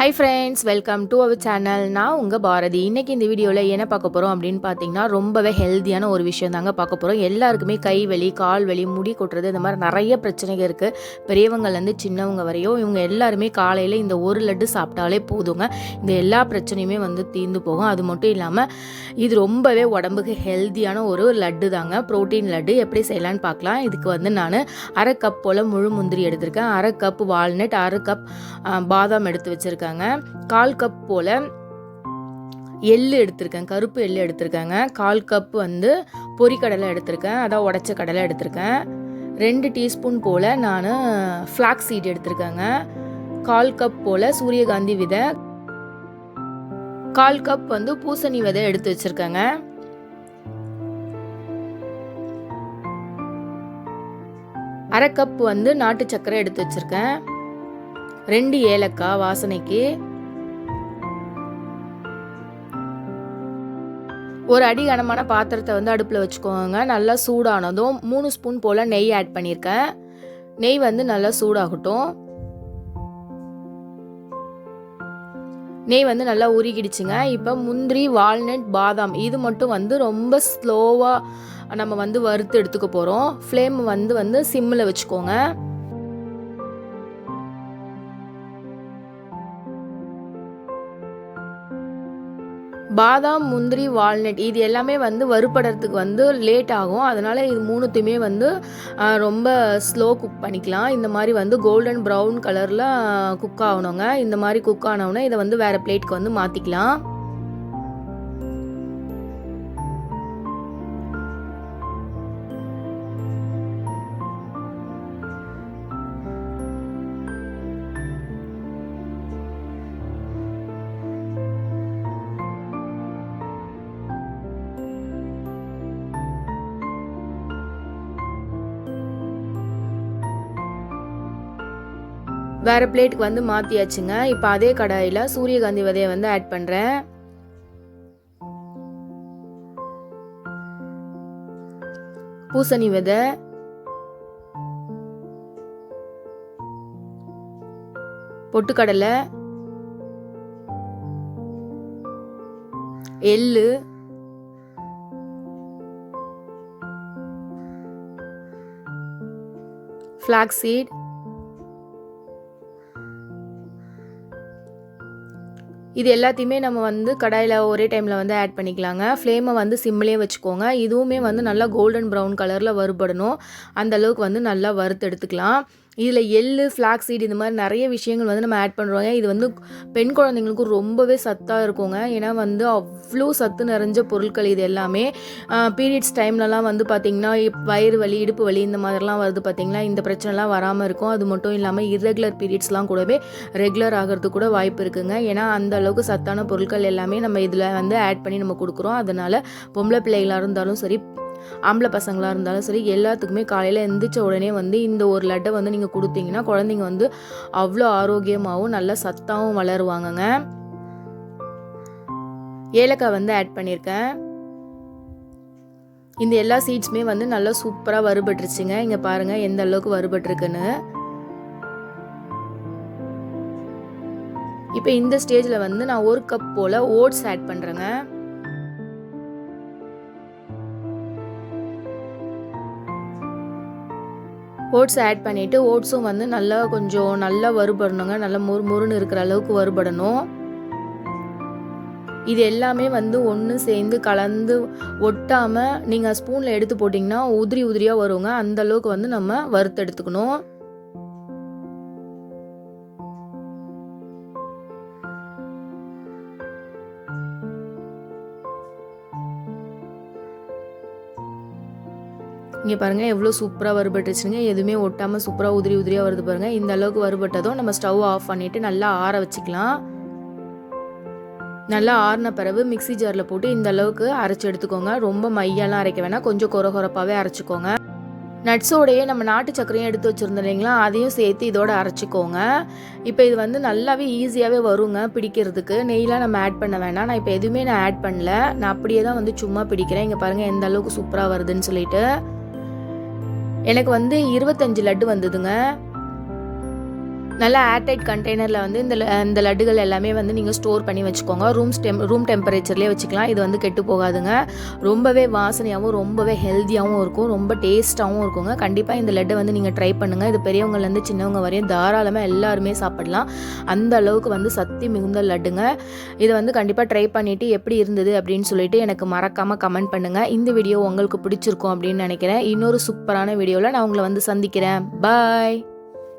Hi friends welcome to our channel நான் உங்கள் பாரதி. இன்றைக்கி இந்த வீடியோவில் என்ன பார்க்க போகிறோம் அப்படின்னு பார்த்தீங்கன்னா ரொம்பவே ஹெல்த்தியான ஒரு விஷயம் தாங்க பார்க்க போகிறோம் எல்லாருக்குமே கை வலி கால் வலி முடி கொட்டுறது இந்த மாதிரி நிறைய பிரச்சனைகள் இருக்குது பெரியவங்கலேருந்து சின்னவங்க வரையும் இவங்க எல்லாருமே காலையில் இந்த ஒரு லட்டு சாப்பிட்டாலே போதுங்க. இந்த எல்லா பிரச்சனையுமே வந்து தீர்ந்து போகும். அது மட்டும் இல்லாமல் இது ரொம்பவே உடம்புக்கு ஹெல்த்தியான ஒரு லட்டு தாங்க. ப்ரோட்டீன் லட்டு எப்படி செய்யலான்னு பார்க்கலாம். இதுக்கு வந்து நான் அரை கப் போல் முழு முந்திரி எடுத்திருக்கேன். அரை கப் வால்நட் அரை கப் பாதாம் எடுத்து வச்சுருக்கேன். எடுத்திருக்காங்க. கால் கப் போல் எள்ளு எடுத்திருக்கேன். கருப்பு எள்ளு எடுத்திருக்கேங்க. கால் கப் வந்து பொரிக்கடலை எடுத்திருக்கேன். அதான் உடச்ச கடலை எடுத்திருக்கேன். ரெண்டு டீஸ்பூன் போல் நான் ஃப்ளாக் சீட் எடுத்திருக்கேங்க. கால் கப் போல் சூரியகாந்தி விதை. கால் கப் வந்து பூசணி விதை எடுத்து வச்சுருக்கேங்க. அரை கப் வந்து நாட்டு சர்க்கரை எடுத்து வச்சுருக்கேன். ரெண்டு ஏலக்காய் வாசனைக்கு ஒரு அடி கனமான பாத்திரத்தை வந்து அடுப்பில் வச்சுக்கோங்க. நல்லா சூடானதும் மூணு ஸ்பூன் போல் நெய் ஆட் பண்ணியிருக்கேன் நெய் வந்து நல்லா சூடாகட்டும். நெய் வந்து நல்லா உருகிடுச்சுங்க. இப்போ முந்திரி வால்நட் பாதாம் இது மட்டும் வந்து ரொம்ப ஸ்லோவாக நம்ம வந்து வறுத்து எடுத்துக்க போகிறோம் ஃப்ளேம் வந்து வந்து சிம்மில் வச்சுக்கோங்க. பாதாம் முந்திரி வால்நட் இது எல்லாமே வந்து வறுபடுறதுக்கு வந்து லேட் ஆகும். அதனால் இது மூணுத்தையுமே வந்து ரொம்ப ஸ்லோ குக் பண்ணிக்கலாம். இந்த மாதிரி வந்து கோல்டன் ப்ரௌன் கலரில் குக் ஆகணுங்க. இந்த மாதிரி குக் ஆனவுடனே இதை வந்து வேறு பிளேட்க்கு வந்து மாற்றிக்கலாம் வேறு பிளேட்டுக்கு வந்து மாற்றியாச்சுங்க இப்போ அதே கடாயில் சூரியகாந்தி விதையை வந்து ஆட் பண்ணுறேன் பூசணி விதை. பொட்டுக்கடலை. எள்ளு. ஃப்ளாக்ஸ் இது எல்லாத்தையுமே நம்ம வந்து கடாயில் ஒரே டைமில் வந்து ஆட் பண்ணிக்கலாங்க. ஃப்ளேமை வந்து சிம்லேயே வச்சுக்கோங்க. இதுவுமே வந்து நல்லா கோல்டன் ப்ரௌன் கலரில் வறுபடணும். அந்த அளவுக்கு வந்து நல்லா வறுத்து எடுத்துக்கலாம். இதில் எள்ளு ஃப்ளாக் சீட் இந்த மாதிரி நிறைய விஷயங்கள் வந்து நம்ம ஆட் பண்ணுறோங்க இது வந்து பெண் குழந்தைங்களுக்கு ரொம்பவே சத்தாக இருக்குங்க. ஏன்னா வந்து அவ்வளோ சத்து நிறைஞ்ச பொருட்கள் இது எல்லாமே. பீரியட்ஸ் டைம்லலாம் வந்து பார்த்திங்கன்னா வயிறு வலி இடுப்பு வலி இந்த மாதிரிலாம் வருது பார்த்திங்கன்னா இந்த பிரச்சனைலாம் வராமல் இருக்கும். அது மட்டும் இல்லாமல் இர்ரெகுலர் பீரியட்ஸ்லாம் கூடவே ரெகுலர் ஆகிறதுக்கு கூட வாய்ப்பு இருக்குங்க. ஏன்னா அந்த அளவுக்கு சத்தான பொருட்கள் எல்லாமே நம்ம இதில் வந்து ஆட் பண்ணி நம்ம கொடுக்குறோம். அதனால் பொம்பளை பிள்ளைகளாக இருந்தாலும் சரி ஆம்பளை பசங்களாக இருந்தாலும் சரி எல்லாத்துக்குமே காலையில் எந்திரிச்ச உடனே வந்து இந்த ஒரு லட்டை வந்து நீங்கள் கொடுத்தீங்கன்னா குழந்தைங்க வந்து அவ்வளோ ஆரோக்கியமாகவும் நல்லா சத்தாகவும் வளருவாங்கங்க. ஏலக்காய் வந்து ஆட் பண்ணியிருக்கேன் இந்த எல்லா சீட்ஸுமே வந்து நல்லா சூப்பராக வறுபட்டுருச்சுங்க. இங்கே பாருங்கள் எந்த அளவுக்கு வறுபட்டுருக்குன்னு. இப்போ இந்த ஸ்டேஜில் வந்து நான் ஒரு கப் போல் ஓட்ஸ் ஆட் பண்ணுறேங்க ஓட்ஸ் ஆட் பண்ணிவிட்டு ஓட்ஸும் வந்து நல்லா கொஞ்சம் நல்லா வறுபடணுங்க. நல்லா முறு முறுன்னு இருக்கிற அளவுக்கு வறுபடணும். இது எல்லாமே வந்து ஒன்று சேர்ந்து கலந்து ஒட்டாமல் நீங்கள் ஸ்பூனில் எடுத்து போட்டிங்கன்னா உதிரி உதிரியாக வருங்க. அந்த அளவுக்கு வந்து நம்ம வறுத்து இங்கே பாருங்கள் எவ்வளோ சூப்பராக வறுபட்டுச்சுங்க எதுவுமே ஒட்டாமல் சூப்பராக உதிரி உதிரியாக வருது பாருங்கள் இந்த அளவுக்கு வறுபட்டதும் நம்ம ஸ்டவ் ஆஃப் பண்ணிவிட்டு நல்லா ஆற வச்சுக்கலாம். நல்லா ஆறின பிறகு மிக்ஸி ஜாரில் போட்டு இந்த அளவுக்கு அரைச்சி எடுத்துக்கோங்க. ரொம்ப மையெல்லாம் அரைக்க வேணாம். கொஞ்சம் கொர கொரப்பாகவே அரைச்சிக்கோங்க. நட்ஸோடையே நம்ம நாட்டு சர்க்கரையும் எடுத்து வச்சுருந்தோம் இல்லைங்களா? அதையும் சேர்த்து இதோட அரைச்சிக்கோங்க. இப்போ இது வந்து நல்லாவே ஈஸியாகவே வருங்க பிடிக்கிறதுக்கு. நெய்லாம் நம்ம ஆட் பண்ண வேணாம். நான் இப்போ எதுவுமே நான் ஆட் பண்ணல. நான் அப்படியே தான் வந்து சும்மா பிடிக்கிறேன். இங்கே பாருங்கள் எந்த அளவுக்கு சூப்பராக வருதுன்னு சொல்லிட்டு. எனக்கு வந்து இருபத்தஞ்சு லட்டு வந்ததுங்க. நல்ல ஏர்டைட் கண்டெய்னரில் வந்து இந்த இந்த லட்டுகள் எல்லாமே வந்து நீங்கள் ஸ்டோர் பண்ணி வச்சுக்கோங்க. ரூம் டெம் ரூம் டெம்பரேச்சர்லேயே வச்சுக்கலாம். இது வந்து கெட்டு போகாதுங்க. ரொம்பவே வாசனையாகவும் ரொம்பவே ஹெல்த்தியாகவும் இருக்கும். ரொம்ப டேஸ்ட்டாகவும் இருக்குங்க. கண்டிப்பாக இந்த லட்டை வந்து நீங்கள் ட்ரை பண்ணுங்கள் இது பெரியவங்கலேருந்து சின்னவங்க வரையும் தாராளமாக எல்லாருமே சாப்பிடலாம். அந்த அளவுக்கு வந்து சக்தி மிகுந்த லட்டுங்க. இதை வந்து கண்டிப்பாக ட்ரை பண்ணிவிட்டு எப்படி இருந்தது அப்படின்னு சொல்லிட்டு எனக்கு மறக்காமல் கமெண்ட் பண்ணுங்கள் இந்த வீடியோ உங்களுக்கு பிடிச்சிருக்கும் அப்படின்னு நினைக்கிறேன். இன்னொரு சூப்பரான வீடியோவில் நான் உங்களை வந்து சந்திக்கிறேன். பாய்